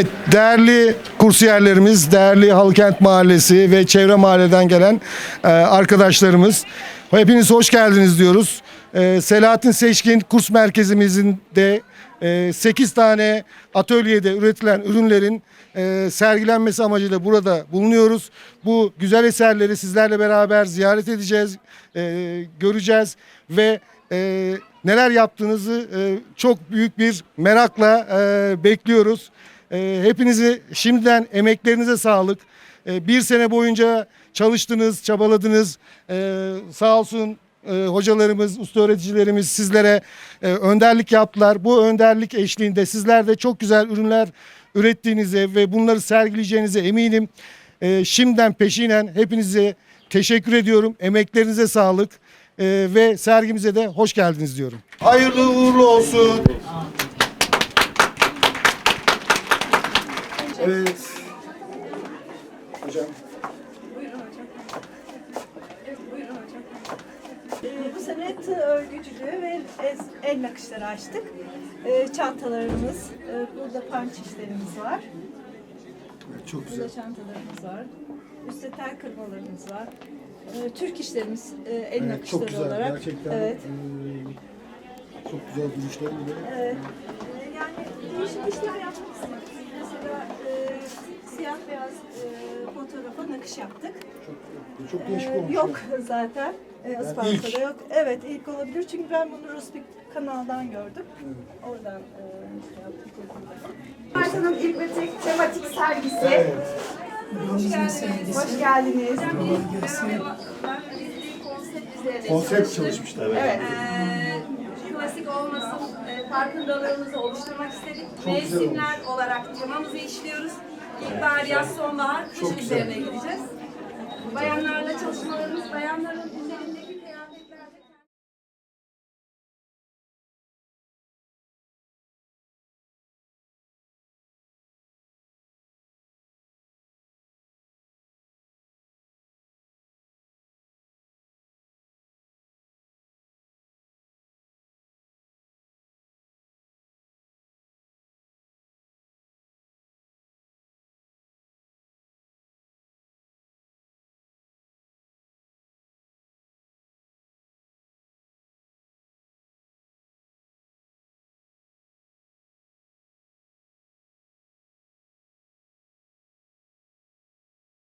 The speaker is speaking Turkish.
Evet, değerli kursiyerlerimiz, değerli Halkent Mahallesi ve çevre mahalleden gelen e, arkadaşlarımız. Hepiniz hoş geldiniz diyoruz. E, Selahattin Seçkin Kurs Merkezimizin de 8 tane atölyede üretilen ürünlerin e, sergilenmesi amacıyla burada bulunuyoruz. Bu güzel eserleri sizlerle beraber ziyaret edeceğiz, e, göreceğiz ve e, neler yaptığınızı e, çok büyük bir merakla e, bekliyoruz. E, hepinizi şimdiden emeklerinize sağlık. E, bir sene boyunca çalıştınız, çabaladınız. E, sağ olsun e, hocalarımız, usta öğreticilerimiz sizlere e, önderlik yaptılar. Bu önderlik eşliğinde sizler de çok güzel ürünler ürettiğinize ve bunları sergileyeceğinize eminim. E, şimdiden peşinen hepinize teşekkür ediyorum. Emeklerinize sağlık e, ve sergimize de hoş geldiniz diyorum. Hayırlı uğurlu olsun. Evet. Hocam. Ee, Bu sene tığ örgücülüğü ve el, el nakışları açtık. Ee, çantalarımız, e, burada panç işlerimiz var. Çok güzel. Burada çantalarımız var. Üstte tel kırmalarımız var. Ee, Türk işlerimiz e, el Evet, nakışları çok güzel. olarak. Gerçekten Evet. çok güzel duruşlar. Evet. Ee, Yani değişik işler yapmak nakış yaptık. Çok, çok değişik Ee, olmuş. Yok zaten. Ee, Isparta'da ilk. yok. Evet ilk olabilir çünkü ben bunu Ruspik kanaldan gördüm. Oradan e, şey yaptık. Isparta'nın ilk ve tek tematik sergisi. Hoş geldiniz. Hoş geldiniz. Konsept çalışmışlar. Evet. Ee, klasik olmasın e, farkındalığımızı oluşturmak istedik. Çok Mevsimler olarak temamızı işliyoruz. İlkbahar, yaz, sonbahar, kış üzerine gideceğiz. Bayanlarla çalışmalarımız, bayanların